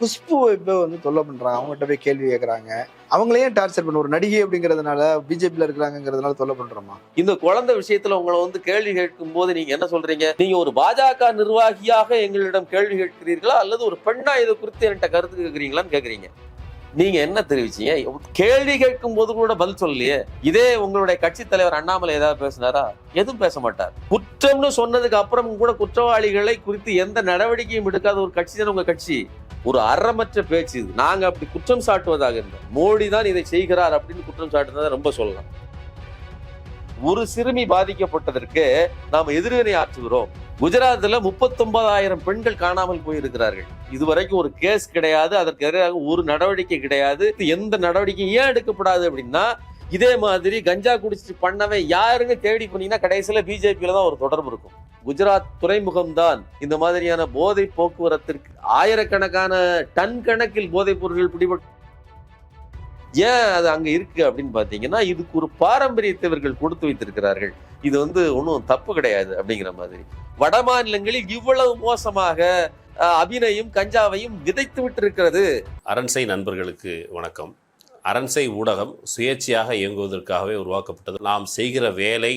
குஷ்புவை இப்போ வந்து தொல்லை பண்றாங்க. அவங்ககிட்ட போய் கேள்வி கேட்கறாங்க அவங்களே டார்ச்சர் பண்ண? ஒரு நடிகை அப்படிங்கறதுனால பிஜேபியில இருக்கிறாங்கிறதுனால தொல்லை பண்றோமா? இந்த குழந்தை விஷயத்துல உங்களை வந்து கேள்வி கேட்கும் போது நீங்க என்ன சொல்றீங்க? நீங்க ஒரு பாஜக நிர்வாகியாக எங்களிடம் கேள்வி கேட்கிறீர்களா? அல்லது ஒரு பெண்ணா இதை குறித்து என்கிட்ட கருத்து கேட்குறீங்களான்னு கேக்குறீங்க? நீங்க என்ன தெரிவிச்சீங்க? கேள்வி கேட்கும் போது கூட பதில் சொல்லலையே. இதே உங்களுடைய கட்சி தலைவர் அண்ணாமலை ஏதாவது பேசினாரா? எதுவும் பேச மாட்டார். குற்றம்னு சொன்னதுக்கு அப்புறம் கூட குற்றவாளிகளை குறித்து எந்த நடவடிக்கையும் எடுக்காத ஒரு கட்சி தானே உங்க கட்சி. ஒரு அறமற்ற பேச்சு இது. நாங்க அப்படி குற்றம் சாட்டுவதாக இருந்தோம். மோடி தான் இதை செய்கிறார் அப்படின்னு குற்றம் சாட்டுனதை ரொம்ப சொல்லலாம். ஒரு சிறுமி பாதிக்கப்பட்டதற்கு நாம் எதிர்வினை ஆற்றுகிறோம். குஜராத்தில் முப்பத்தொன்பதாயிரம் பெண்கள் காணாமல் போயிருக்கிறார்கள். இதுவரைக்கும் ஒரு கேஸ் கிடையாது. அதற்கு எதிராக ஒரு நடவடிக்கை கிடையாது. எந்த நடவடிக்கையும் ஏன் எடுக்கப்படாது அப்படின்னா இதே மாதிரி கஞ்சா குடிச்சிட்டு பண்ணவன் யாருன்னு தேடி போனீங்கன்னா கடைசியில பிஜேபியில தான் ஒரு தொடர்பு இருக்கும். குஜராத் துறைமுகம் தான் இந்த மாதிரியான போதை போக்குவரத்திற்கு ஆயிரக்கணக்கான டன் கணக்கில் போதைப் பொருட்கள் பிடிபட்டு ஏன் அது அங்கே இருக்கு அப்படின்னு பார்த்தீங்கன்னா இதுக்கு ஒரு பாரம்பரியத்தை இவர்கள் கொடுத்து வைத்திருக்கிறார்கள். இது வந்து ஒன்றும் தப்பு கிடையாது அப்படிங்கிற மாதிரி. வட மாநிலங்களில் இவ்வளவு மோசமாக அஹ், அபிநயம் கஞ்சாவையும் விதைத்து விட்டிருக்கிறது. அரண்சை நண்பர்களுக்கு வணக்கம். அரண்சை ஊடகம் சுயேட்சையாக இயங்குவதற்காகவே உருவாக்கப்பட்டது. நாம் செய்கிற வேலை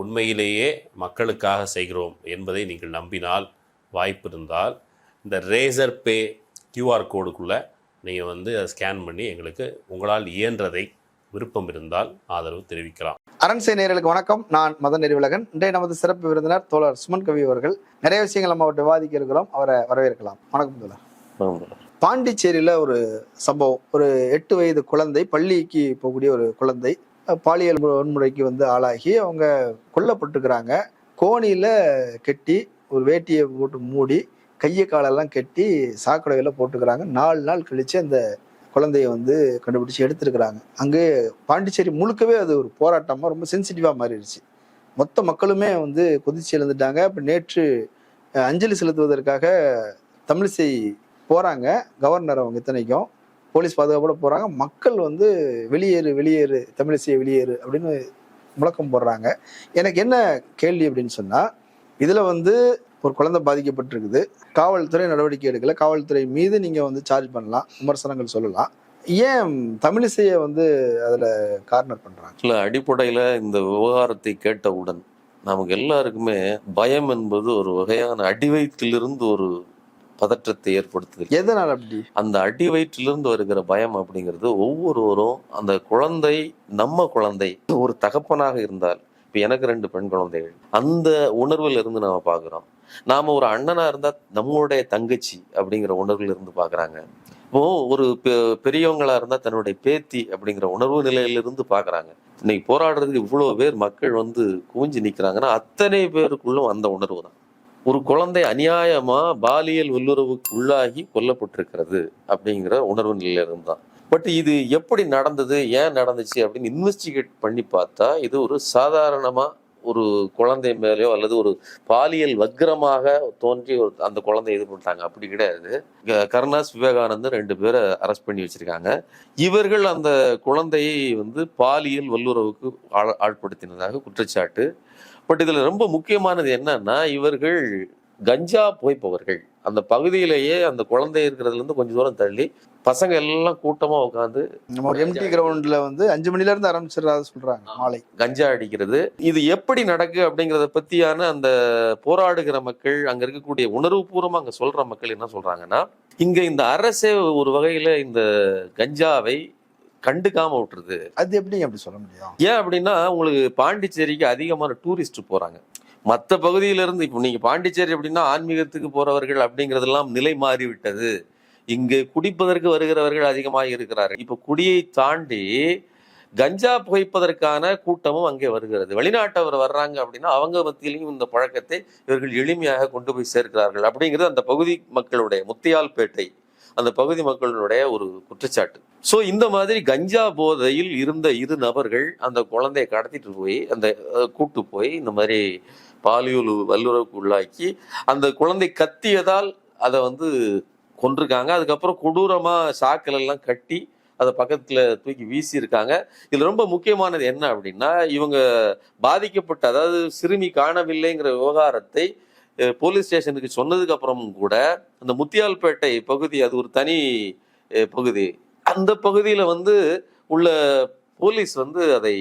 உண்மையிலேயே மக்களுக்காக செய்கிறோம் என்பதை நீங்கள் நம்பினால் வாய்ப்பு இருந்தால் இந்த ரேசர் பே கியூஆர் கோடுக்குள்ளே நீங்கள் வந்து அதை ஸ்கேன் பண்ணி எங்களுக்கு உங்களால் இயன்றதை விருப்பம் இருந்தால் ஆதரவு தெரிவிக்கலாம். அரண்சை நேயர்களுக்கு வணக்கம். நான் மதன் நெறிவுலகன். இன்றைய நமது சிறப்பு விருந்தினர் தோழர் சுமன் கவி அவர்கள் நிறைய விஷயங்கள் நம்ம அவர்கிட்ட விவாதிக்க இருக்கிறோம். அவரை வரவேற்கலாம். வணக்கம் தோழர். பாண்டிச்சேரியில ஒரு சம்பவம். ஒரு எட்டு வயது குழந்தை பள்ளிக்கு போகக்கூடிய ஒரு குழந்தை பாலியல் வன்முறைக்கு வந்து ஆளாகி அவங்க கொல்லப்பட்டிருக்கிறாங்க. கோணியில் கெட்டி ஒரு வேட்டியை போட்டு மூடி கையை காலெல்லாம் கட்டி சாக்கடையில் போட்டுக்கிறாங்க நாலு நாள் கழித்து அந்த குழந்தைய வந்து கண்டுபிடிச்சு எடுத்துருக்குறாங்க. அங்கே பாண்டிச்சேரி முழுக்கவே அது ஒரு போராட்டமாக ரொம்ப சென்சிட்டிவாக மாறிடுச்சு. மொத்த மக்களுமே வந்து கொதிச்சு எழுந்துட்டாங்க. இப்போ நேற்று அஞ்சலி செலுத்துவதற்காக தமிழிசை போகிறாங்க கவர்னர் அவங்க இத்தனைக்கும். போலீஸ் பாதுகாப்போட போறாங்க. மக்கள் வந்து வெளியேறு வெளியேறு தமிழிசையை வெளியேறு அப்படின்னு முழக்கம் போடுறாங்க. எனக்கு என்ன கேள்வி அப்படின்னு சொன்னா இதுல வந்து ஒரு குழந்தை பாதிக்கப்பட்டிருக்குது. காவல்துறை நடவடிக்கை எடுக்கல. காவல்துறை மீது நீங்க வந்து சார்ஜ் பண்ணலாம் விமர்சனங்கள் சொல்லலாம். ஏன் தமிழிசையை வந்து அதில் கார்னர் பண்ணுறாங்க இல்லை அடிப்படையில் இந்த விவகாரத்தை கேட்டவுடன் நமக்கு எல்லாருக்குமே பயம் என்பது ஒரு வகையான அடிவயத்திலிருந்து ஒரு பதற்றத்தை ஏற்படுத்துது எதனால அப்படி? அந்த அடி வயிற்றிலிருந்து வருகிற பயம் அப்படிங்கிறது ஒவ்வொருவரும் அந்த குழந்தை நம்ம குழந்தை ஒரு தகப்பனாக இருந்தால் இப்ப எனக்கு ரெண்டு பெண் குழந்தைகள். அந்த உணர்வில் இருந்து நாம பாக்குறோம் நாம ஒரு அண்ணனா இருந்தா நம்மளுடைய தங்கச்சி அப்படிங்கிற உணர்வுல இருந்து பாக்குறாங்க இப்போ ஒரு பெரியவங்களா இருந்தா தன்னுடைய பேத்தி அப்படிங்கிற உணர்வு நிலையிலிருந்து பாக்குறாங்க இன்னைக்கு போராடுறதுக்கு இவ்வளவு பேர் மக்கள் வந்து குவிஞ்சு நிக்கிறாங்கன்னா அத்தனை பேருக்குள்ளும் அந்த உணர்வு தான். ஒரு குழந்தை அநியாயமா பாலியல் வல்லுறவுக்கு உள்ளாகி கொல்லப்பட்டிருக்கிறது அப்படிங்கிற உணர்வு நிலையில இருந்தான் பட் இது எப்படி நடந்தது ஏன் நடந்துச்சு அப்படின்னு இன்வெஸ்டிகேட் பண்ணி பார்த்தா இது ஒரு சாதாரணமா ஒரு குழந்தை மேலேயோ அல்லது ஒரு பாலியல் வக்கிரமாக தோன்றி ஒரு அந்த குழந்தைய இது பண்ணிட்டாங்க. அப்படி கிடையாது. கருணாஸ் விவேகானந்தர் ரெண்டு பேரை அரெஸ்ட் பண்ணி வச்சிருக்காங்க. இவர்கள் அந்த குழந்தையை வந்து பாலியல் வல்லுறவுக்கு ஆள் ஆட்படுத்தினதாக குற்றச்சாட்டு பட் இதுல ரொம்ப முக்கியமானது என்னன்னா இவர்கள் கஞ்சா போய்ப்பவர்கள் அந்த பகுதியிலேயே அந்த குழந்தை இருக்கிறதுல இருந்து கொஞ்சம் தூரம் தள்ளி பசங்க எல்லாம் கூட்டமா உட்காந்து எம்டி கிரவுண்ட்ல வந்து அஞ்சு மணில இருந்து ஆரம்பிச்சிடறாரு சொல்றாங்க மாலை. கஞ்சா அடிக்கிறது. இது எப்படி நடக்கு அப்படிங்கறத பத்தியான அந்த போராடுகிற மக்கள் அங்க இருக்கக்கூடிய உணர்வுபூர்வமா அங்க சொல்ற மக்கள் என்ன சொல்றாங்கன்னா இங்க இந்த அரசே ஒரு வகையில இந்த கஞ்சாவை கண்டுக்காம விட்டுருது. அது எப்படி அப்படி சொல்ல முடியும்? ஏன் அப்படின்னா உங்களுக்கு பாண்டிச்சேரிக்கு அதிகமான டூரிஸ்ட் போறாங்க. மற்ற பகுதியில இருந்து இப்போ நீங்க பாண்டிச்சேரி அப்படின்னா ஆன்மீகத்துக்கு போறவர்கள் அப்படிங்கறதெல்லாம் நிலை மாறி விட்டது இங்கு குடிப்பதற்கு வருகிறவர்கள் அதிகமாக இருக்கிறார்கள். இப்போ குடியை தாண்டி கஞ்சா புகைப்பதற்கான கூட்டமும் அங்கே வருகிறது. வெளிநாட்டவர் வர்றாங்க அப்படின்னா அவங்க மத்தியிலையும் இந்த பழக்கத்தை இவர்கள் எளிமையாக கொண்டு போய் சேர்க்கிறார்கள் அப்படிங்கிறது அந்த பகுதி மக்களுடைய முத்தியால்பேட்டை அந்த பகுதி மக்களுடைய ஒரு குற்றச்சாட்டு. ஸோ இந்த மாதிரி கஞ்சா போதையில் இருந்த இரு நபர்கள் அந்த குழந்தையை கடத்திட்டு போய் அந்த கூட்டு போய் இந்த மாதிரி பாலியல் வல்லுறவுக்கு உள்ளாக்கி அந்த குழந்தை கத்தியதால் அதை வந்து கொண்டிருக்காங்க அதுக்கப்புறம் கொடூரமாக சாக்கள் எல்லாம் கட்டி அதை பக்கத்தில் தூக்கி வீசியிருக்காங்க. இதில் ரொம்ப முக்கியமானது என்ன அப்படின்னா இவங்க பாதிக்கப்பட்ட அதாவது சிறுமி காணவில்லைங்கிற விவகாரத்தை போலீஸ் ஸ்டேஷனுக்கு சொன்னதுக்கு அப்புறமும் கூட அந்த முத்தியால்பேட்டை பகுதி அது ஒரு தனி பகுதி. அந்த பகுதியில வந்து உள்ள போலீஸ் வந்து அதை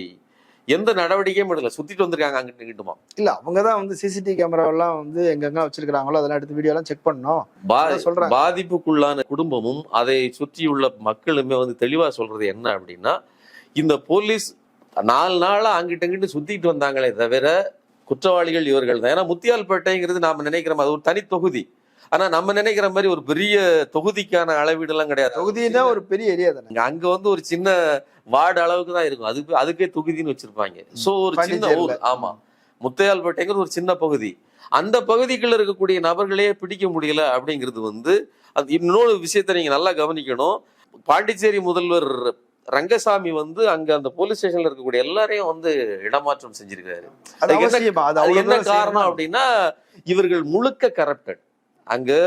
எந்த நடவடிக்கையும் எடுக்கல சுத்திட்டு வந்திருக்காங்க அங்கிட்டு இங்கிட்டுமா? இல்ல அவங்கதான் வந்து சிசிடிவி கேமரா எல்லாம் வந்து எங்கெங்க வச்சிருக்காங்களோ அதெல்லாம் எடுத்து வீடியோ எல்லாம் செக் பண்ணோம் சொல்றாங்க. பாதிப்புக்குள்ளான குடும்பமும் அதை சுற்றியுள்ள மக்களுமே வந்து தெளிவா சொல்றது என்ன அப்படின்னா இந்த போலீஸ் நாலு நாளா அங்கிட்டு இங்கிட்டு சுத்திட்டு வந்தாங்களே தவிர குற்றவாளிகள் இவர்கள் தான். ஏன்னா முத்தியால்பேட்டைங்கிறது நாம நினைக்கிறோம் அது ஒரு தனி தொகுதி. ஆனா நம்ம நினைக்கிற மாதிரி ஒரு பெரிய தொகுதிக்கான அளவீடு எல்லாம் கிடையாது. தொகுதினா ஒரு பெரிய ஏரியா தானே. அங்க- வந்து ஒரு சின்ன வார்டு அளவுக்கு தான் இருக்கும். அதுக்கு அதுக்கே தொகுதின்னு வச்சிருப்பாங்க. சோ ஒரு சின்ன. ஊர் ஆமா. முத்தையால்பேட்டைங்கிறது ஒரு சின்ன பகுதி. அந்த பகுதிக்குள்ள இருக்கக்கூடிய நபர்களே பிடிக்க முடியல அப்படிங்கிறது வந்து அது இன்னொரு விஷயத்தை நீங்க நல்லா கவனிக்கணும். பாண்டிச்சேரி முதல்வர் ரங்கசாமி வந்து அங்க அந்த போலீஸ் ஸ்டேஷன்ல இருக்கக்கூடிய எல்லாரையும் வந்து இடமாற்றம் செஞ்சிருக்காரு. என்ன- காரணம். அப்படின்னா இவர்கள் முழுக்க கரப்டட் அங்கு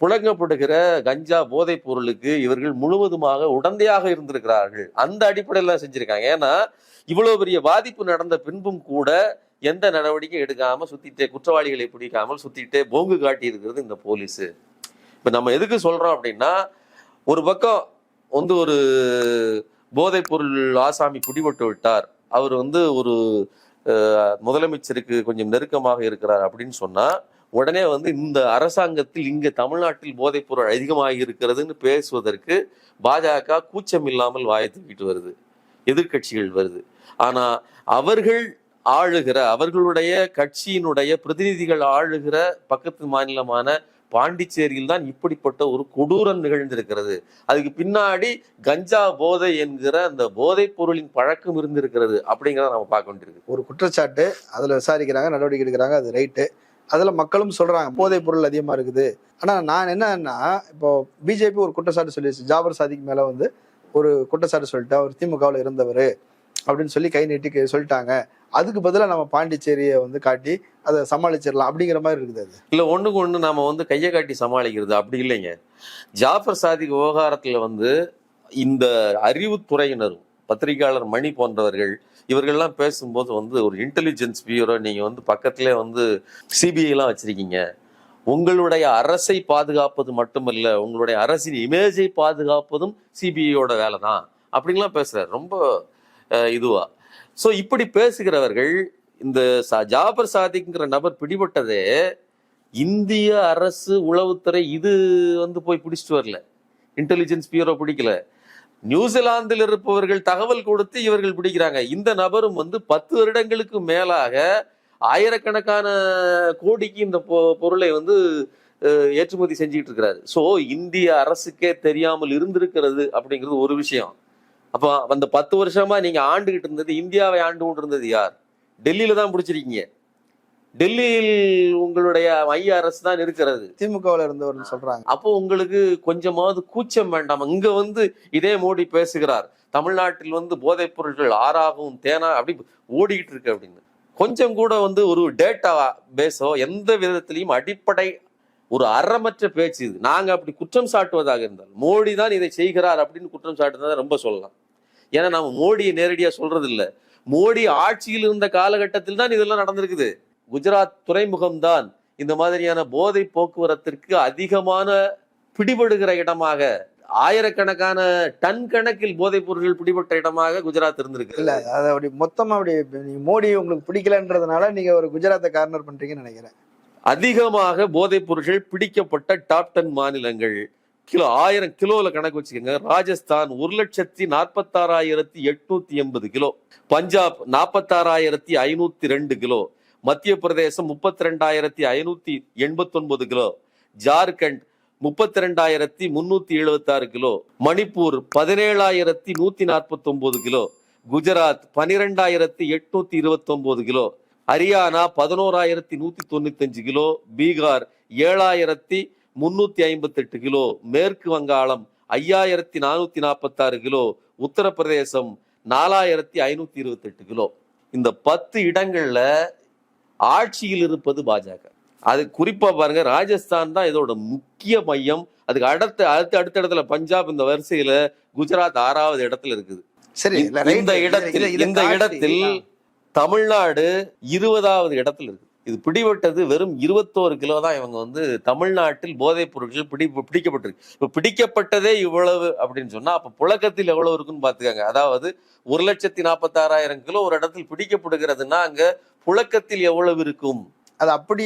புழங்கப்படுகிற கஞ்சா போதைப் பொருளுக்கு இவர்கள் முழுவதுமாக உடந்தையாக இருந்திருக்கிறார்கள். அந்த அடிப்படையில் செஞ்சிருக்காங்க. ஏன்னா இவ்வளவு பெரிய பாதிப்பு நடந்த பின்பும் கூட எந்த நடவடிக்கையும் எடுக்காம சுத்திட்டே குற்றவாளிகளை பிடிக்காமல் சுத்திட்டே போங்கு காட்டி இருக்கிறது இந்த போலீஸ். இப்ப நம்ம எதுக்கு சொல்றோம் அப்படின்னா ஒரு பக்கம் வந்து ஒரு போதைப் பொருள் ஆசாமி பிடிபட்டு விட்டார். அவர் வந்து ஒரு முதலமைச்சருக்கு கொஞ்சம் நெருக்கமாக இருக்கிறார் அப்படின்னு சொன்னா உடனே வந்து இந்த அரசாங்கத்தில் இங்கே தமிழ்நாட்டில் போதைப் பொருள் அதிகமாக இருக்கிறதுன்னு பேசுவதற்கு பாஜக கூச்சம் இல்லாமல் வாயை தூக்கிட்டு வருது. எதிர்க்கட்சிகள் வருது. ஆனால் அவர்கள் ஆளுகிற அவர்களுடைய கட்சியினுடைய பிரதிநிதிகள் ஆளுகிற பக்கத்து மாநிலமான பாண்டிச்சேரியில் தான் இப்படிப்பட்ட ஒரு கொடூரம் நிகழ்ந்திருக்கிறது. அதுக்கு பின்னாடி கஞ்சா போதை என்கிற அந்த போதைப் பொருளின் பழக்கம் இருந்திருக்கிறது அப்படிங்கிறத நம்ம பார்க்க வேண்டியிருக்கு. ஒரு குற்றச்சாட்டு அதில் விசாரிக்கிறாங்க நடவடிக்கை எடுக்கிறாங்க அது ரைட்டு. அதில் மக்களும் சொல்கிறாங்க போதைப் பொருள் அதிகமாக இருக்குது. ஆனால் நான் என்னன்னா இப்போ பிஜேபி ஒரு குற்றச்சாட்டு சொல்லிடுச்சு ஜாபர் சாதிக்கு மேலே வந்து ஒரு குற்றச்சாட்டு சொல்லிட்டு அவர் திமுகவில் இருந்தவர் அப்படின்னு சொல்லி கை நீட்டி சொல்லிட்டாங்க. அதுக்கு பதிலாக நம்ம பாண்டிச்சேரியை வந்து காட்டி அதை சமாளிச்சிடலாம் அப்படிங்கிற மாதிரி இருக்குது அது. இல்லை ஒன்றுக்கு ஒன்று நம்ம வந்து கையை காட்டி சமாளிக்கிறது அப்படி இல்லைங்க. ஜாஃபர் சாதிக் விவகாரத்தில் வந்து இந்த அறிவுத்துறையினரும் பத்திரிகையாளர் மணி போன்றவர்கள் இவர்கள்லாம் பேசும்போது வந்து ஒரு இன்டெலிஜென்ஸ் பியூரோ நீங்கள் வந்து பக்கத்திலே வந்து சிபிஐலாம் வச்சுருக்கீங்க. உங்களுடைய அரசை பாதுகாப்பது மட்டுமல்ல உங்களுடைய அரசின் இமேஜை பாதுகாப்பதும் சிபிஐயோட வேலை தான் அப்படின்லாம் பேசுகிறார் ரொம்ப இதுவாக இதுவா. இப்படி பேசுகிறவர்கள் இந்த சா- ஜாபர் சாதிக்குங்கிற நபர் பிடிபட்டதே இந்திய அரசு உளவுத்துறை இது வந்து போய் பிடிச்சிட்டு வரல. இன்டெலிஜென்ஸ் பியூரோ பிடிக்கல. நியூசிலாந்தில் இருப்பவர்கள் தகவல் கொடுத்து இவர்கள் பிடிக்கிறாங்க. இந்த நபரும் வந்து பத்து வருடங்களுக்கு மேலாக ஆயிரக்கணக்கான கோடிக்கு இந்த பொ- பொருளை வந்து ஏற்றுமதி செஞ்சுக்கிட்டு இருக்கிறாரு. ஸோ இந்திய அரசுக்கே தெரியாமல் இருந்திருக்கிறது அப்படிங்கிறது ஒரு விஷயம். அப்போ அந்த பத்து வருஷமா நீங்க ஆண்டுகிட்டு இருந்தது இந்தியாவை ஆண்டு கொண்டு இருந்தது யார்? டெல்லியில தான் பிடிச்சிருக்கீங்க. டெல்லியில் உங்களுடைய மைய அரசு தான் இருக்கிறது. திமுகவில் இருந்தவர்னு சொல்றாங்க. அப்போ உங்களுக்கு கொஞ்சமாவது கூச்சம் வேண்டாம். இங்க வந்து இதே மோடி பேசுகிறார். தமிழ்நாட்டில் வந்து போதைப் பொருட்கள் ஆறாகவும் தேனா அப்படி ஓடிக்கிட்டு இருக்கு அப்படின்னு. கொஞ்சம் கூட வந்து ஒரு டேட்டா பேஸோ எந்த விதத்திலையும் அடிப்படை ஒரு அறமற்ற பேச்சு இது. நாங்க அப்படி குற்றம் சாட்டுவதாக இருந்தால் மோடி தான் இதை செய்கிறார் அப்படின்னு குற்றம் சாட்டுறதை ரொம்ப சொல்லலாம். ஏன்னா நாம மோடியை நேரடியா சொல்றது இல்ல மோடி ஆட்சியில் இருந்த காலகட்டத்தில் தான் இதெல்லாம் நடந்திருக்குது. குஜராத் துறைமுகம் தான் இந்த மாதிரியான போதை போக்குவரத்திற்கு அதிகமான பிடிபடுகிற இடமாக ஆயிரக்கணக்கான டன் கணக்கில் போதைப் பொருட்கள் பிடிபட்ட இடமாக குஜராத் இருந்திருக்கு. இல்ல அதை அப்படி மொத்தமா அப்படி மோடி உங்களுக்கு பிடிக்கலன்றதுனால நீங்க ஒரு குஜராத்தை கார்னர் பண்றீங்கன்னு நினைக்கிறேன். அதிகமாக போதைப் பொருட்கள் பிடிக்கப்பட்ட டாப் டென் மாநிலங்கள். கிலோ ஆயிரம் கிலோல கணக்கு வச்சுக்கோங்க. ராஜஸ்தான் ஒரு லட்சத்தி நாற்பத்தாறாயிரத்தி எட்நூத்தி எண்பது கிலோ. பஞ்சாப் நாற்பத்தாறாயிரத்தி ஐநூத்தி ரெண்டு கிலோ. மத்திய பிரதேசம் முப்பத்தி ரெண்டாயிரத்தி ஐநூத்தி எண்பத்தி ஒன்பது கிலோ ஜார்க்கண்ட் முப்பத்தி ரெண்டாயிரத்தி முன்னூத்தி எழுபத்தி ஆறு கிலோ மணிப்பூர் பதினேழாயிரத்தி நூத்தி நாற்பத்தி ஒன்பது கிலோ குஜராத் பனிரெண்டாயிரத்தி எட்நூத்தி இருபத்தி ஒன்பது கிலோ ஹரியானா பதினோராயிரத்தி நூத்தி தொண்ணூத்தி அஞ்சு கிலோ பீகார் ஏழாயிரத்தி முன்னூத்தி ஐம்பத்தி எட்டு கிலோ மேற்கு வங்காளம் ஐயாயிரத்தி நானூத்தி நாற்பத்தாறு கிலோ உத்தரப்பிரதேசம் நாலாயிரத்தி ஐநூத்தி இருபத்தி எட்டு கிலோ. இந்த பத்து இடங்கள்ல ஆட்சியில் இருப்பது பாஜக. அது குறிப்பா பாருங்க ராஜஸ்தான் தான் இதோட முக்கிய மையம். அதுக்கு அடுத்த அடுத்த அடுத்த இடத்துல பஞ்சாப் இந்த வரிசையில குஜராத் ஆறாவது இடத்துல இருக்குது. சரி. இந்த இடத்தில் இந்த இடத்தில் தமிழ்நாடு இருபதாவது இடத்துல இருக்கு. இது பிடிபட்டது வெறும் இருபத்தோரு கிலோ தான் இவங்க வந்து தமிழ்நாட்டில் போதைப் பொருட்கள் பிடி பிடிக்கப்பட்டிருக்கு. இப்ப பிடிக்கப்பட்டதே இவ்வளவு அப்படின்னு சொன்னா அப்ப புழக்கத்தில் எவ்வளவு இருக்குன்னு பாத்துக்கோங்க அதாவது ஒரு லட்சத்தி நாற்பத்தாறாயிரம் கிலோ ஒரு இடத்தில் பிடிக்கப்படுகிறதுன்னா அங்க புழக்கத்தில் எவ்வளவு இருக்கும்? அது அப்படி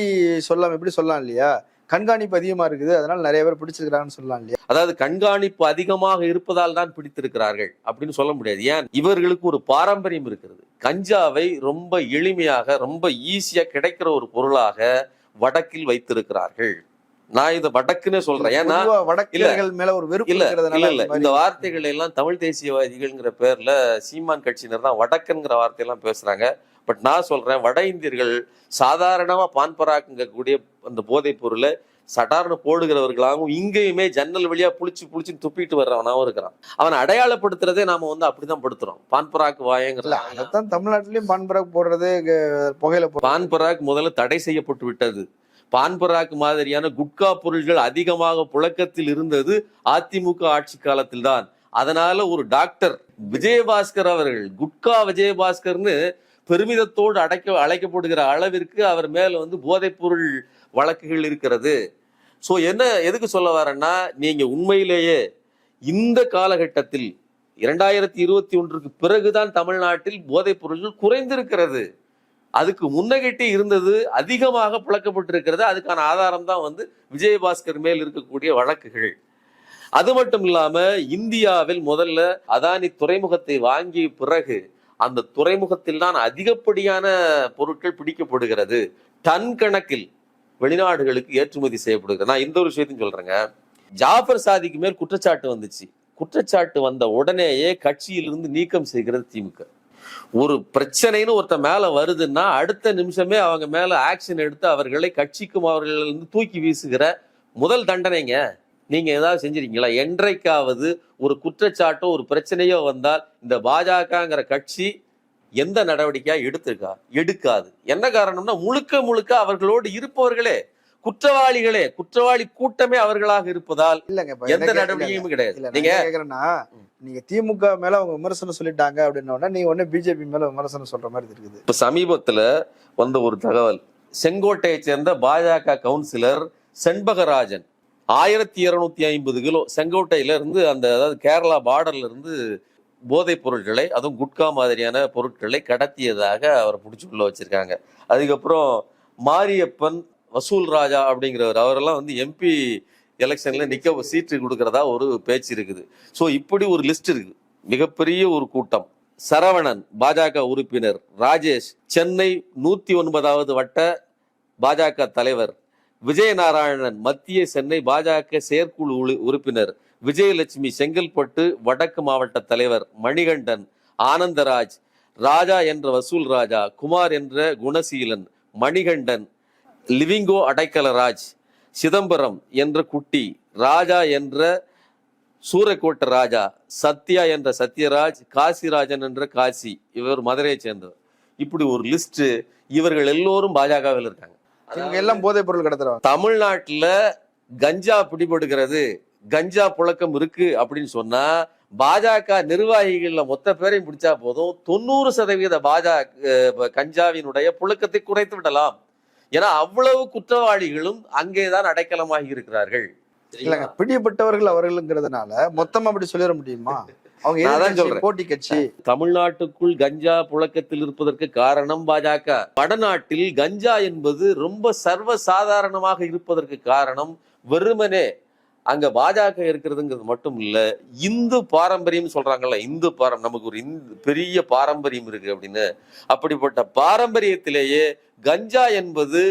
சொல்லலாம் எப்படி சொல்லலாம் இல்லையா? கண்காணிப்பு அதிகமா இருக்குது அதனால நிறைய பேர் பிடிச்சிருக்கிறாங்கன்னு சொல்லலாம் இல்லையா? அதாவது கண்காணிப்பு அதிகமாக இருப்பதால் தான் பிடித்திருக்கிறார்கள் அப்படின்னு சொல்ல முடியாது. ஏன்? இவர்களுக்கு ஒரு பாரம்பரியம் இருக்கிறது. கஞ்சாவை ரொம்ப எளிமையாக ரொம்ப ஈஸியா கிடைக்கிற ஒரு பொருளாக வடக்கில் வைத்திருக்கிறார்கள். நான் இதை வடக்குன்னு சொல்றேன். ஏன்னா வடக்கிழர்கள் மேல ஒரு வெறுப்பு இல்ல இல்ல இல்ல. இந்த வார்த்தைகள் எல்லாம் தமிழ் தேசியவாதிகள்ங்கிற பேர்ல சீமான் கட்சியினர் தான் வடக்குங்கிற வார்த்தையெல்லாம் பேசுறாங்க. பட் நான் சொல்றேன் வட இந்தியர்கள் சாதாரணமா பான்பராக்குங்கக்கூடிய அந்த போதைப் பொருளை சடார்னு போடுகிறவர்களாகவும் இங்கேயுமே ஜன்னல் வழியா புளிச்சு புளிச்சு துப்பிட்டு வர்றவனாவும் இருக்கிறான். அவனை அடையாளப்படுத்துறதே நாம வந்து அப்படிதான் படுத்துறோம். பான்பராக்கு இல்ல வாயங்கிற அதைத்தான் தமிழ்நாட்டிலயும் பான்பராக் போடுறது புகையில பான்பராக் முதல்ல தடை செய்யப்பட்டு விட்டது. பான்பராக் மாதிரியான குட்கா பொருள்கள் அதிகமாக புழக்கத்தில் இருந்தது அதிமுக ஆட்சி காலத்தில் தான் அதனால ஒரு டாக்டர் விஜயபாஸ்கர் அவர்கள் குட்கா விஜயபாஸ்கர்னு பெருமிதத்தோடு அடைக்க அழைக்கப்படுகிற அளவிற்கு அவர் மேல வந்து போதைப்பொருள் வழக்குகள் இருக்கிறது. ஸோ என்ன எதுக்கு சொல்ல வரேன்னா நீங்க உண்மையிலேயே இந்த காலகட்டத்தில் இரண்டாயிரத்தி இருபத்தி ஒன்றுக்கு பிறகுதான் தமிழ்நாட்டில் போதைப் பொருள்கள் குறைந்திருக்கிறது. அதுக்கு முன்னகிட்டே இருந்தது அதிகமாக புழக்கப்பட்டிருக்கிறது. அதுக்கான ஆதாரம் தான் வந்து விஜயபாஸ்கர் மேல் இருக்கக்கூடிய வழக்குகள். அது மட்டும் இல்லாம இந்தியாவில் முதல்ல அதானி துறைமுகத்தை வாங்கிய பிறகு அந்த துறைமுகத்தில் தான் அதிகப்படியான பொருட்கள் பிடிக்கப்படுகிறது. டன் கணக்கில் வெளிநாடுகளுக்கு ஏற்றுமதி செய்யப்படுகிறது. நான் இந்த ஒரு விஷயத்தையும் சொல்றேங்க. ஜாஃபர் சாதிக்கு மேல் குற்றச்சாட்டு வந்துச்சு. குற்றச்சாட்டு வந்த உடனேயே கட்சியிலிருந்து நீக்கம் செய்கிறது திமுக. ஒரு பிரச்சனைன்னு ஒருத்த மேல வருதுன்னா அடுத்த நிமிஷமே அவங்க மேல ஆக்ஷன் எடுத்து அவர்களை கட்சிக்கும் அவர்களிருந்து தூக்கி வீசுகிற முதல் தண்டனைங்க. நீங்க ஏதாவது செஞ்சிருக்கீங்களா? என்றைக்காவது ஒரு குற்றச்சாட்டோ ஒரு பிரச்சனையோ வந்தால் இந்த பாஜகங்கிற கட்சி எந்த நடவடிக்கையா எடுத்திருக்கா? எடுக்காது. என்ன காரணம்னா முழுக்க முழுக்க அவர்களோடு இருப்பவர்களே குற்றவாளிகளே குற்றவாளி கூட்டமே அவர்களாக இருப்பதால் இல்லங்க எந்த நடவடிக்கையும் கிடையாது. நீங்க நீங்க திமுக மேல அவங்க விமர்சனம் சொல்லிட்டாங்க அப்படின்ன நீங்க உடனே பிஜேபி மேல விமர்சனம் சொல்ற மாதிரி இருக்குது. இப்ப சமீபத்துல வந்த ஒரு தகவல். செங்கோட்டையை சேர்ந்த பாஜக கவுன்சிலர் செண்பகராஜன் ஆயிரத்தி இருநூத்தி ஐம்பது கிலோ செங்கோட்டையில இருந்து அந்த அதாவது கேரளா பார்டர்ல இருந்து போதைப் பொருட்களை அதுவும் குட்கா மாதிரியான பொருட்களை கடத்தியதாக அவரை பிடிச்சி உள்ள வச்சிருக்காங்க. அதுக்கப்புறம் மாரியப்பன் வசூல் ராஜா அப்படிங்கிறவர் அவரெல்லாம் வந்து எம்பி எலெக்ஷன்ல நிக்க சீட்டு கொடுக்கறதா ஒரு பேச்சு இருக்குது. ஸோ இப்படி ஒரு லிஸ்ட் இருக்கு. மிகப்பெரிய ஒரு கூட்டம். சரவணன் பாஜக உறுப்பினர். ராஜேஷ் சென்னை நூத்தி ஒன்பதாவது வட்ட பாஜக தலைவர். விஜயநாராயணன் மத்திய சென்னை பாஜக செயற்குழு உறுப்பினர் விஜயலட்சுமி செங்கல்பட்டு வடக்கு மாவட்ட தலைவர் மணிகண்டன் ஆனந்தராஜ் ராஜா என்ற வசூல் ராஜா குமார் என்ற குணசீலன் மணிகண்டன் லிவிங்கோ அடைக்கலராஜ் சிதம்பரம் என்ற குட்டி ராஜா என்ற சூரக்கோட்ட ராஜா சத்யா என்ற சத்யராஜ் காசிராஜன் என்ற காசி இவர் மதுரையை சேர்ந்தவர். இப்படி ஒரு லிஸ்ட் இவர்கள் எல்லோரும் பாஜகவில் இருக்காங்க. இவங்க எல்லாம் போதைப் பொருள் கடத்துறவங்க. தமிழ்நாட்டுல கஞ்சா பிடிபடுகிறது கஞ்சா புழக்கம் இருக்கு அப்படின்னு சொன்னா பாஜக நிர்வாகிகள்ல மொத்த பேரையும் பிடிச்சா போதும் தொண்ணூறு சதவீத பாஜக கஞ்சாவினுடைய புழக்கத்தை குறைத்து விடலாம். ஏன்னா அவ்வளவு குற்றவாளிகளும் அங்கேதான் அடைக்கலமாகி இருக்கிறார்கள். இல்லங்க பிடிபட்டவர்கள் அவர்களுங்கிறதுனால மொத்தமா அப்படி சொல்லிட முடியுமா? அவங்க அதான் சொல்றேன். போட்டி கட்சி. தமிழ்நாட்டுக்குள் கஞ்சா புழக்கத்தில் இருப்பதற்கு காரணம் பாஜக. வடநாட்டில் கஞ்சா என்பது ரொம்ப சர்வ சாதாரணமாக இருப்பதற்கு காரணம் வெறுமனே அங்க பாஜக இருக்கிறதுங்கிறது மட்டும் இல்ல இந்து பாரம்பரியம் சொல்றாங்கல்ல இந்து பாரம் நமக்கு ஒரு இந்து பெரிய பாரம்பரியம் இருக்கு அப்படின்னு. அப்படிப்பட்ட பாரம்பரியத்திலேயே கஞ்சா என்பது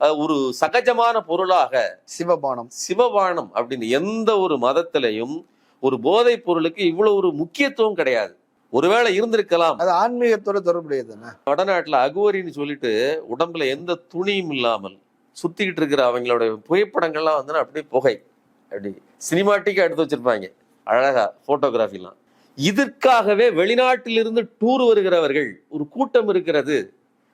ஒரு சகஜமான பொருளாக சிவபானம். சிவபானம் அப்படின்னு எந்த ஒரு மதத்திலையும் ஒரு போதைப் பொருளுக்கு இவ்வளவு ஒரு முக்கியத்துவம் கிடையாது. ஒருவேளை இருந்திருக்கலாம். அது ஆன்மீகத்தோட தொடர்புடையது வடநாட்டுல அகுவரின்னு சொல்லிட்டு உடம்புல எந்த துணியும் இல்லாமல் சுத்திக்கிட்டு இருக்கிற அவங்களோட புகைப்படங்கள்லாம் வந்து அப்படியே புகை. அப்படி சினிமாட்டிக்கா எடுத்து வச்சிருப்பாங்க. அழகா போட்டோகிராஃபிலாம் இதற்காகவே வெளிநாட்டிலிருந்து டூர் வருகிறவர்கள் ஒரு கூட்டம் இருக்கிறது.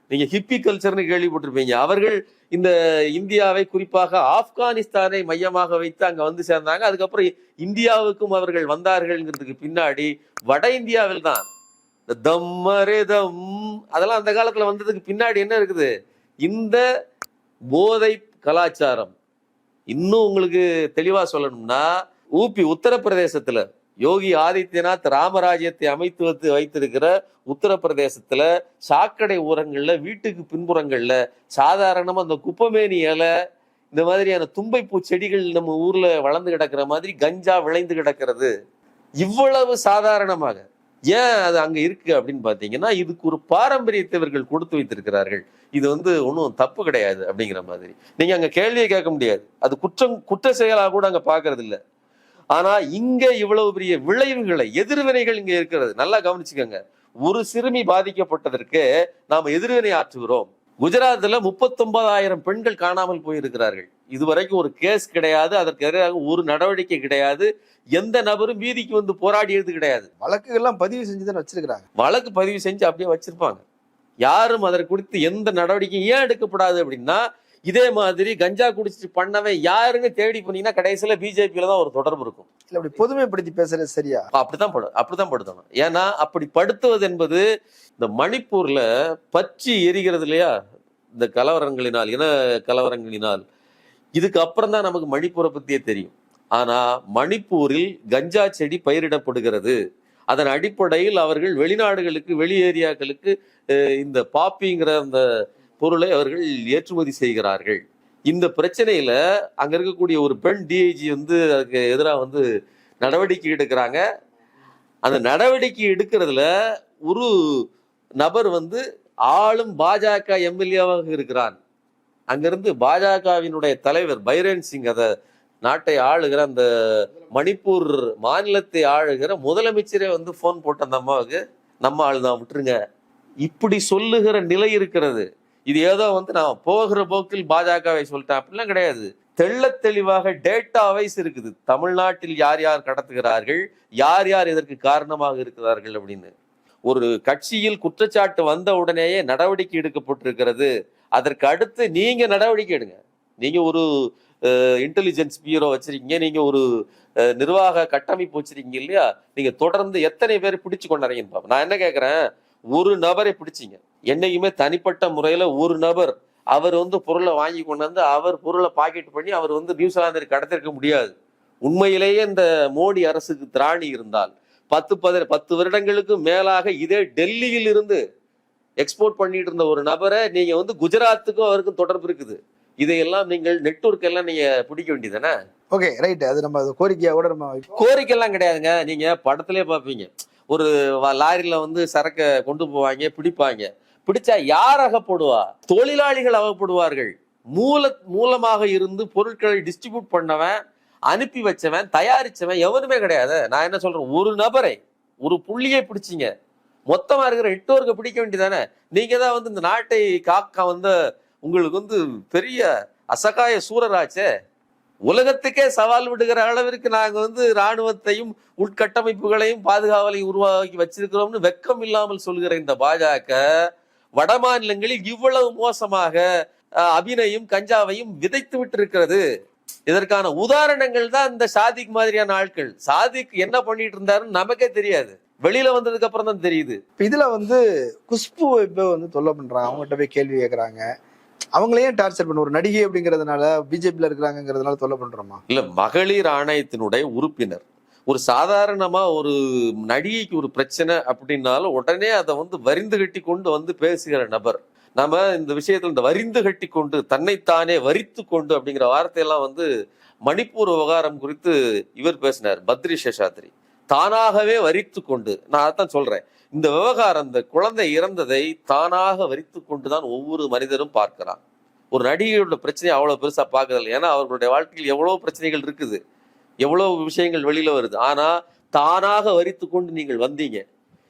நீங்க ஹிப்பி கல்ச்சர்னு கேள்விப்பட்டிருப்பீங்க. அவர்கள் இந்த இந்தியாவை குறிப்பாக ஆப்கானிஸ்தானை மையமாக வைத்து அங்க வந்து சேர்ந்தாங்க. அதுக்கப்புறம் இந்தியாவுக்கும் அவர்கள் வந்தார்கள்ங்கிறதுக்கு பின்னாடி வட இந்தியாவில் தான். இந்த தம்மரே தம். அதெல்லாம் அந்த காலத்துல வந்ததுக்கு பின்னாடி என்ன இருக்குது? இந்த போதை கலாச்சாரம். இன்னும் உங்களுக்கு தெளிவா சொல்லணும்னா ஊபி உத்தரப்பிரதேசத்துல யோகி ஆதித்யநாத் ராமராஜ்யத்தை அமைத்து வைத்து வைத்திருக்கிற உத்தரப்பிரதேசத்துல சாக்கடை ஊரங்களில் வீட்டுக்கு பின்புறங்கள்ல சாதாரணமா அந்த குப்பமேனி இலை இந்த மாதிரியான தும்பைப்பூ செடிகள் நம்ம ஊர்ல வளர்ந்து கிடக்கிற மாதிரி கஞ்சா விளைந்து கிடக்கிறது. இவ்வளவு சாதாரணமாக. ஏன் அது அங்க இருக்கு அப்படின்னு பாத்தீங்கன்னா இதுக்கு ஒரு பாரம்பரியத்தை இவர்கள் கொடுத்து வைத்திருக்கிறார்கள். இது வந்து ஒன்றும் தப்பு கிடையாது அப்படிங்கிற மாதிரி. நீங்க அங்க கேள்வியை கேட்க முடியாது. அது குற்றம் குற்ற செயலாக கூட அங்க பாக்குறது இல்லை ஆனா இங்க இவ்வளவு பெரிய விளைவுகளை எதிர்வினைகள் இங்க இருக்கிறது. நல்லா கவனிச்சுக்கோங்க. ஒரு சிறுமி பாதிக்கப்பட்டதற்கு நாம எதிர்வினை ஆற்றுகிறோம். குஜராத்ல முப்பத்தொன்பதாயிரம் பெண்கள் காணாமல் போயிருக்கிறார்கள். இதுவரைக்கும் ஒரு கேஸ் கிடையாது. அதற்கு எதிராக ஒரு நடவடிக்கை கிடையாது. எந்த நபரும் வீதிக்கு வந்து போராடியது கிடையாது. வழக்குகள்லாம் பதிவு செஞ்சு தான் வச்சிருக்கிறாங்க. வழக்கு பதிவு செஞ்சு அப்படியே வச்சிருப்பாங்க. யாரும் அதற்கு குறித்து எந்த நடவடிக்கையும் ஏன் எடுக்கப்படாது அப்படின்னா இதே மாதிரி கஞ்சா குடிச்சிட்டு பண்ணவன் யாருன்னு தேடி போனீங்கன்னா கடைசியில பிஜேபியில தான் ஒரு தொடர்பு இருக்கும். இல்ல அப்படி பொதுமைப்படுத்தி பேசுறது சரியா? அப்படித்தான் படு அப்படித்தான் படுத்தணும். ஏன்னா அப்படி படுத்துவது என்பது இந்த மணிப்பூர்ல பற்றி எரிகிறது இல்லையா? இந்த கலவரங்களினால் இன கலவரங்களினால். இதுக்கு அப்புறம் தான் நமக்கு மணிப்பூரை பத்தியே தெரியும். ஆனா மணிப்பூரில் கஞ்சா செடி பயிரிடப்படுகிறது. அதன் அடிப்படையில் அவர்கள் வெளிநாடுகளுக்கு வெளி ஏரியாக்களுக்கு இந்த பாப்பிங்கிற அந்த பொருளை அவர்கள் ஏற்றுமதி செய்கிறார்கள். இந்த பிரச்சனையில அங்க இருக்கக்கூடிய ஒரு பெண் டிஐஜி வந்து அதுக்கு எதிராக வந்து நடவடிக்கை எடுக்கிறாங்க. அந்த நடவடிக்கை எடுக்கிறதுல ஒரு நபர் வந்து ஆளும் பாஜக எம்எல்ஏவாக இருக்கிறான். அங்கிருந்து பாஜகவினுடைய தலைவர் பைரன் சிங் அதை நாட்டை ஆளுகிற அந்த மணிப்பூர் மாநிலத்தை ஆளுகிற முதலமைச்சரே வந்து ஃபோன் போட்ட அந்த அம்மாவுக்கு நம்ம ஆள் தான் விட்டுருங்க. இப்படி சொல்லுகிற நிலை இருக்கிறது. இது ஏதோ வந்து நான் போகிற போக்கில் பாஜகவை சொல்லிட்டேன். அப்படிலாம் கிடையாது. தெள்ள தெளிவாக டேட்டா வைஸ் இருக்குது. தமிழ்நாட்டில் யார் யார் கடத்துகிறார்கள்? யார் யார் இதற்கு காரணமாக இருக்கிறார்கள் அப்படின்னு. ஒரு கட்சியில் குற்றச்சாட்டு வந்த உடனேயே நடவடிக்கை எடுக்கப்பட்டிருக்கிறது. அதற்கு அடுத்து நீங்க நடவடிக்கை எடுங்க. நீங்க ஒரு இன்டெலிஜென்ஸ் பியூரோ வச்சிருக்கீங்க. நீங்க ஒரு நிர்வாக கட்டமைப்பு வச்சிருக்கீங்க இல்லையா? நீங்க தொடர்ந்து எத்தனை பேர் பிடிச்சு கொண்டாறீங்கன்னு நான் என்ன கேட்கறேன் ஒரு நபரை பிடிச்சிங்க. என்னைக்குமே தனிப்பட்ட முறையில ஒரு நபர் அவர் வந்து பொருளை வாங்கி கொண்டு வந்து அவர் பொருளை பாக்கெட் பண்ணி அவர் வந்து நியூசிலாந்திற்கு கடத்திருக்க முடியாது. உண்மையிலேயே இந்த மோடி அரசுக்கு திராணி இருந்தால் பத்து பத பத்து வருடங்களுக்கு மேலாக இதே டெல்லியில் இருந்து எக்ஸ்போர்ட் பண்ணிட்டு இருந்த ஒரு நபரை நீங்க வந்து குஜராத்துக்கும் அவருக்கும் தொடர்பு இருக்குது. இதையெல்லாம் நீங்கள் நெட்வொர்க் எல்லாம் நீங்க பிடிக்க வேண்டியதானே ஓகே ரைட் அது நம்ம அது கோரிக்கையா கூட நம்ம கோரிக்கைலாம் கிடையாதுங்க. நீங்க படத்திலே பார்ப்பீங்க. ஒரு லாரியில வந்து சரக்கை கொண்டு போவாங்க பிடிப்பாங்க. பிடிச்சா யார் அகப்படுவா? தொழிலாளிகள் அகப்படுவார்கள். மூல மூலமாக இருந்து பொருட்களை டிஸ்ட்ரிபியூட் பண்ணவன் அனுப்பி வச்சவன் தயாரிச்சவன் எவனுமே கிடையாது. நான் என்ன சொல்றேன்? ஒரு நபரை ஒரு புள்ளியை பிடிச்சிங்க. மொத்தமா இருக்கிற நெட்ஒர்க்கை பிடிக்க வேண்டியதானே? நீங்க தான் வந்து இந்த நாட்டை காக்க வந்த உங்களுக்கு வந்து பெரிய அசகாய சூரராச்சே. உலகத்துக்கே சவால் விடுகிற அளவிற்கு நாங்க வந்து ராணுவத்தையும் உட்கட்டமைப்புகளையும் பாதுகாவலையும் உருவாக்கி வச்சிருக்கிறோம்னு வெக்கம் இல்லாமல் சொல்கிற இந்த பாஜக வட மாநிலங்களில் இவ்வளவு மோசமாக அபிநயம் கஞ்சாவையும் விதைத்து விட்டிருக்கிறது. இதற்கான உதாரணங்கள் தான் இந்த சாதிக் மாதிரியான ஆட்கள். சாதிக் என்ன பண்ணிட்டு இருந்தாருன்னு நமக்கே தெரியாது. வெளியில வந்ததுக்கு அப்புறம் தான் தெரியுது. இப்ப இதுல வந்து குஷ்பு இப்போ வந்து தொல்லை பண்றாங்க அவங்ககிட்ட போய் கேள்வி கேட்கறாங்க அவங்களையும் டார்ச்சர் பண்ண? ஒரு நடிகை அப்படிங்கறதுனால பிஜேபியில இருக்கிறாங்கிறதுனால தொல்லை பண்றோமா? இல்ல மகளிர் ஆணையத்தினுடைய உறுப்பினர். ஒரு சாதாரணமா ஒரு நடிகைக்கு ஒரு பிரச்சனை அப்படின்னாலும் உடனே அதை வந்து வரிந்து கட்டி கொண்டு வந்து பேசுகிற நபர். நம்ம இந்த விஷயத்துல இந்த வரிந்து கட்டி கொண்டு தன்னைத்தானே வரித்து கொண்டு அப்படிங்கிற வார்த்தையெல்லாம் வந்து மணிப்பூர் விவகாரம் குறித்து இவர் பேசினார் பத்ரி சேஷாத்ரி. தானாகவே வரித்து கொண்டு நான் அதான் சொல்றேன். இந்த விவகாரம் இந்த குழந்தை இறந்ததை தானாக வரித்து கொண்டுதான் ஒவ்வொரு மனிதரும் பார்க்கிறான். ஒரு நடிகையோட பிரச்சனையை அவ்வளவு பெருசா பார்க்கறதில்ல. ஏன்னா அவர்களுடைய வாழ்க்கையில் எவ்வளவு பிரச்சனைகள் இருக்குது. எவ்வளவு விஷயங்கள் வெளியில வருது. ஆனா தானாக வரித்து கொண்டு நீங்கள் வந்தீங்க.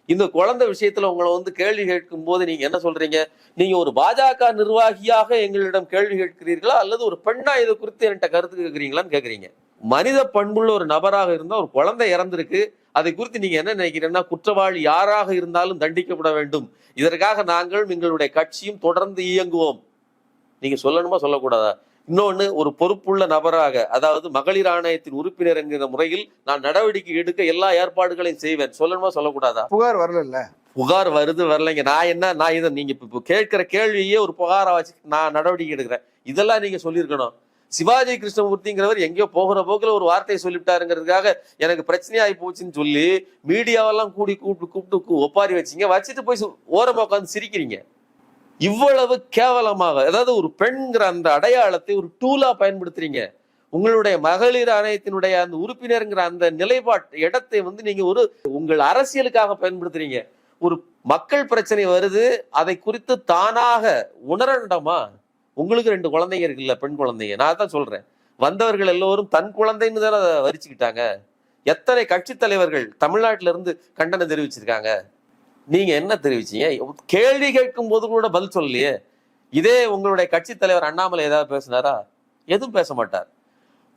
இந்த குழந்தை விஷயத்துல உங்களை வந்து கேள்வி கேட்கும் போது நீங்க என்ன சொல்றீங்க? நீங்க ஒரு பாஜக நிர்வாகியாக எங்களிடம் கேள்வி கேட்கிறீர்களா? அல்லது ஒரு பெண்ணா இதை குறித்து என்கிட்ட கருத்து கேட்கிறீங்களான்னு கேக்குறீங்க மனித பண்புள்ள ஒரு நபராக இருந்தால் ஒரு குழந்தை இறந்திருக்கு. அதை குறித்து நீங்க என்ன நினைக்கிறீங்கன்னா குற்றவாளி யாராக இருந்தாலும் தண்டிக்கப்பட வேண்டும். இதற்காக நாங்கள் எங்களுடைய கட்சியும் தொடர்ந்து இயங்குவோம். நீங்க சொல்லணுமா? சொல்லக்கூடாதா? இன்னொன்னு ஒரு பொறுப்புள்ள நபராக அதாவது மகளிர் ஆணையத்தின் உறுப்பினர் என்கிற முறையில் நான் நடவடிக்கை எடுக்க எல்லா ஏற்பாடுகளையும் செய்வேன். சொல்லணுமா சொல்லக்கூடாதா? புகார் வரல புகார் வருது வரலைங்க. நான் என்ன நான் இதை நீங்க இப்ப- கேட்கிற கேள்வியே ஒரு புகாரா வச்சு நான் நடவடிக்கை எடுக்கிறேன். இதெல்லாம் நீங்க சொல்லியிருக்கணும். சிவாஜி கிருஷ்ணமூர்த்திங்கிறவர் எங்கேயோ போகிற போக்குல ஒரு வார்த்தையை சொல்லிவிட்டாருங்கிறதுக்காக எனக்கு பிரச்சனையாகி போச்சுன்னு சொல்லி மீடியாவெல்லாம் கூடி கூப்பிட்டு கூப்பிட்டு ஒப்பாரி வச்சீங்க. வச்சுட்டு போய் சு- ஓரமா உட்காந்து சிரிக்கிறீங்க. இவ்வளவு கேவலமாக அதாவது ஒரு பெண்கிற அந்த அடையாளத்தை ஒரு டூலா பயன்படுத்துறீங்க. உங்களுடைய மகளிர் ஆணையத்தினுடைய அந்த உறுப்பினருங்கிற அந்த நிலைப்பாட்டு இடத்தை வந்து நீங்க ஒரு உங்கள் அரசியலுக்காக பயன்படுத்துறீங்க. ஒரு மக்கள் பிரச்சனை வருது அதை குறித்து தானாக உணரண்டமா உங்களுக்கு ரெண்டு குழந்தைங்க இருக்குல்ல பெண் குழந்தைங்க. நான் தான் சொல்றேன். வந்தவர்கள் எல்லோரும் தன் குழந்தைன்னு தானே அதை வரிச்சுக்கிட்டாங்க. எத்தனை கட்சி தலைவர்கள் தமிழ்நாட்டில இருந்து கண்டனம் தெரிவிச்சிருக்காங்க? நீங்க என்ன தெரிவிச்சீங்க? கேள்வி கேட்கும் போது கூட பதில் சொல்லலையே. இதே உங்களுடைய கட்சி தலைவர் அண்ணாமலை ஏதாவது பேசினாரா? எதுவும் பேச மாட்டார்.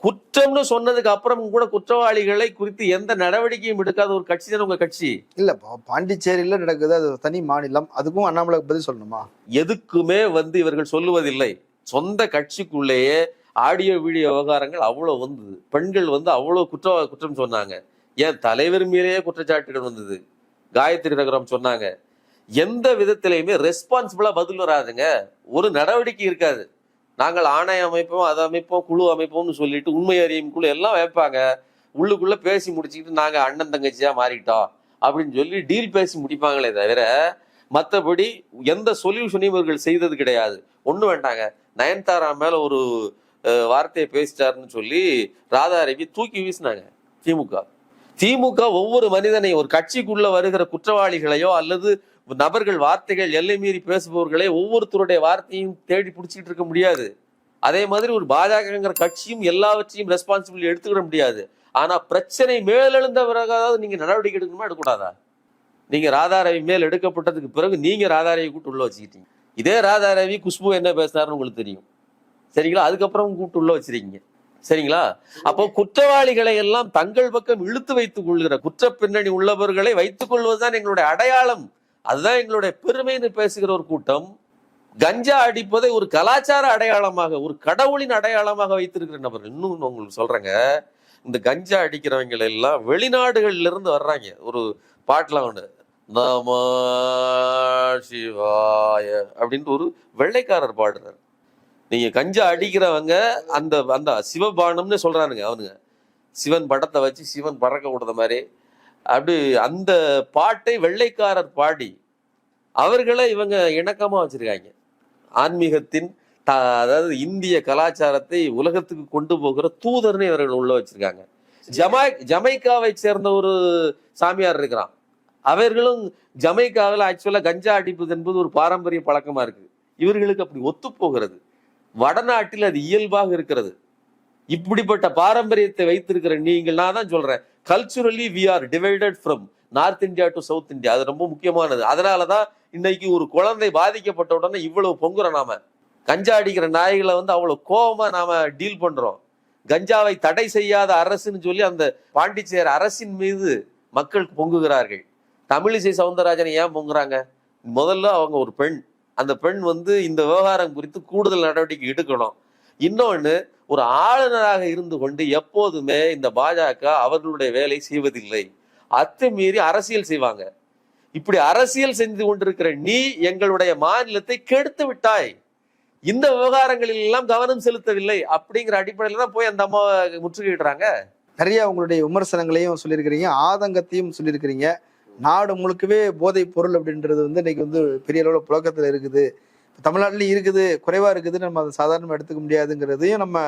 குற்றம்னு சொன்னதுக்கு அப்புறம் கூட குற்றவாளிகளை குறித்து எந்த நடவடிக்கையும் எடுக்காத ஒரு கட்சி தான் உங்க கட்சி. இல்ல பாண்டிச்சேரியில நடக்குது அது தனி மாநிலம். அதுக்கும் அண்ணாமலை பதில் சொல்லணுமா? எதுக்குமே வந்து இவர்கள் சொல்லுவதில்லை. சொந்த கட்சிக்குள்ளேயே ஆடியோ வீடியோ விவகாரங்கள் அவ்வளவு வந்தது. பெண்கள் வந்து அவ்வளவு குற்ற குற்றம் சொன்னாங்க. ஏன் தலைவர் மீறே குற்றச்சாட்டுகள் வந்தது? காயத்ரி நகரம் சொன்னாங்க எந்த விதத்திலையுமே ரெஸ்பான்சிபிளா பதில் வராதுங்க. ஒரு நடவடிக்கை இருக்காது. நாங்கள் ஆணைய அமைப்போம் அதை அமைப்போம் குழு அமைப்போம்னு சொல்லிட்டு உண்மை அறியும் குழு எல்லாம் வைப்பாங்க. உள்ளுக்குள்ள பேசி முடிச்சுக்கிட்டு நாங்க அண்ணன் தங்கச்சியா மாறிட்டோம் அப்படின்னு சொல்லி டீல் பேசி முடிப்பாங்களே தவிர மற்றபடி எந்த சொல்யூஷனையும் இவர்கள் செய்தது கிடையாது. ஒன்றும் வேண்டாங்க. நயன்தாரா மேல ஒரு வார்த்தையை பேசிட்டாருன்னு சொல்லி ராதாரவி தூக்கி வீசினாங்க திமுக. திமுக ஒவ்வொரு மனிதனை ஒரு கட்சிக்குள்ள வருகிற குற்றவாளிகளையோ அல்லது நபர்கள் வார்த்தைகள் எல்லை மீறி பேசுபவர்களே ஒவ்வொருத்தருடைய வார்த்தையும் தேடி பிடிச்சிட்டு இருக்க முடியாது. அதே மாதிரி ஒரு பாஜகங்கிற கட்சியும் எல்லாவற்றையும் ரெஸ்பான்சிபிலிட்டி எடுத்துக்கிட முடியாது. ஆனா பிரச்சனை மேலெழுந்த பிறகாவது நீங்க நடவடிக்கை எடுக்கணுமா எடுக்கக்கூடாதா? நீங்க ராதாரவி மேல் எடுக்கப்பட்டதுக்கு பிறகு நீங்க ராதாரவி கூட்டு உள்ள வச்சுக்கிட்டீங்க. இதே ராதாரவி குஷ்பு என்ன பேசினாருன்னு உங்களுக்கு தெரியும். சரிங்களா? அதுக்கப்புறம் கூட்டு உள்ள வச்சிருக்கீங்க. சரிங்களா? அப்போ குற்றவாளிகளை எல்லாம் தங்கள் பக்கம் இழுத்து வைத்துக் கொள்கிற குற்ற பின்னணி உள்ளவர்களை வைத்துக் கொள்வதுதான் எங்களுடைய அடையாளம். அதுதான் எங்களுடைய பெருமைன்னு பேசுகிற ஒரு கூட்டம். கஞ்சா அடிப்பதை ஒரு கலாச்சார அடையாளமாக ஒரு கடவுளின் அடையாளமாக வைத்திருக்கிற நபர்கள். இன்னும் உங்களுக்கு சொல்றேங்க. இந்த கஞ்சா அடிக்கிறவங்க எல்லாம் வெளிநாடுகள்ல இருந்து வர்றாங்க. ஒரு பாட்டுலாம் ஒண்ணு நம சிவாய அப்படின்ட்டு ஒரு வெள்ளைக்காரர் பாடுறாரு. நீங்க கஞ்சா அடிக்கிறவங்க அந்த அந்த சிவபானம்னு சொல்றானுங்க அவனுங்க. சிவன் படத்தை வச்சு சிவன் பறக்க விடுற மாதிரி. அப்படி அந்த பாட்டை வெள்ளைக்காரர் பாடி அவர்களை இவங்க இணக்கமா வச்சிருக்காங்க. ஆன்மீகத்தின் த- அதாவது இந்திய கலாச்சாரத்தை உலகத்துக்கு கொண்டு போகிற தூதர்னு இவர்கள் உள்ள வச்சிருக்காங்க. ஜமாய் ஜமைக்காவை சேர்ந்த ஒரு சாமியார் இருக்கிறான். அவர்களும் ஜமைக்காவில் ஆக்சுவலாக கஞ்சா அடிப்பது என்பது ஒரு பாரம்பரிய பழக்கமா இருக்கு. இவர்களுக்கு அப்படி ஒத்து போகிறது. வடநாட்டில் அது இயல்பாக இருக்கிறது. இப்படிப்பட்ட பாரம்பரியத்தை வைத்திருக்கிற நீங்கள் நான் தான் சொல்றேன். Culturally we are divided from north India to south India அது ரொம்ப முக்கியமானது. அதனாலதான் இன்னைக்கு ஒரு குழந்தை பாதிக்கப்பட்ட உடனே இவ்வளவு பொங்குறோம் நாம. கஞ்சா அடிக்கிற நாய்களை வந்து அவ்வளவு கோபமா நாம டீல் பண்றோம். கஞ்சாவை தடை செய்யாத அரசுன்னு சொல்லி அந்த பாண்டிச்சேரி அரசின் மீது மக்கள் பொங்குகிறார்கள். தமிழிசை சவுந்தரராஜனை ஏன் பொங்குறாங்க? முதல்ல அவங்க ஒரு பெண். அந்த பெண் வந்து இந்த விவகாரம் குறித்து கூடுதல் நடவடிக்கை எடுக்கணும். இன்னொன்னு ஒரு ஆளுநராக இருந்து கொண்டு எப்போதுமே இந்த பாஜக அவர்களுடைய வேலை செய்வதில்லை. அத்துமீறி அரசியல் செய்வாங்க. இப்படி அரசியல் செஞ்சு கொண்டிருக்கிற நீ எங்களுடைய மாநிலத்தை கெடுத்து விட்டாய். இந்த விவகாரங்களில் எல்லாம் கவனம் செலுத்தவில்லை அப்படிங்கிற அடிப்படையில தான் போய் அந்த அம்மா முற்றுகையிடுறாங்க. நிறைய உங்களுடைய விமர்சனங்களையும் சொல்லியிருக்கிறீங்க ஆதங்கத்தையும் சொல்லியிருக்கிறீங்க. நாடு முழுக்கவே போதைப் பொருள் அப்படின்றது வந்து இன்னைக்கு வந்து பெரிய அளவில் புழக்கத்தில் இருக்குது. தமிழ்நாட்டிலையும் இருக்குது குறைவா இருக்குதுன்னு நம்ம அதை சாதாரணமாக எடுத்துக்க முடியாதுங்கிறதையும் நம்ம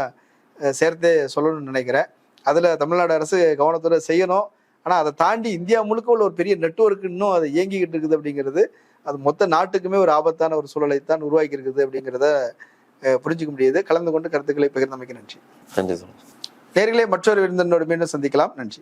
சேர்த்தே சொல்லணும்னு நினைக்கிறேன். அதில் தமிழ்நாடு அரசு கவனத்தோட செய்யணும். ஆனால் அதை தாண்டி இந்தியா முழுக்க உள்ள ஒரு பெரிய நெட்வொர்க் இன்னும் அது இயங்கிக்கிட்டு இருக்குது அப்படிங்கிறது அது மொத்த நாட்டுக்குமே ஒரு ஆபத்தான ஒரு சூழலை தான் உருவாக்கி இருக்குது அப்படிங்கிறத புரிஞ்சுக்க முடியுது. கலந்து கொண்டு கருத்துக்களை பகிர்ந்தமைக்கு நன்றி. நன்றி நேர்களே மற்றொரு விருந்தினோடு மீண்டும் சந்திக்கலாம். நன்றி.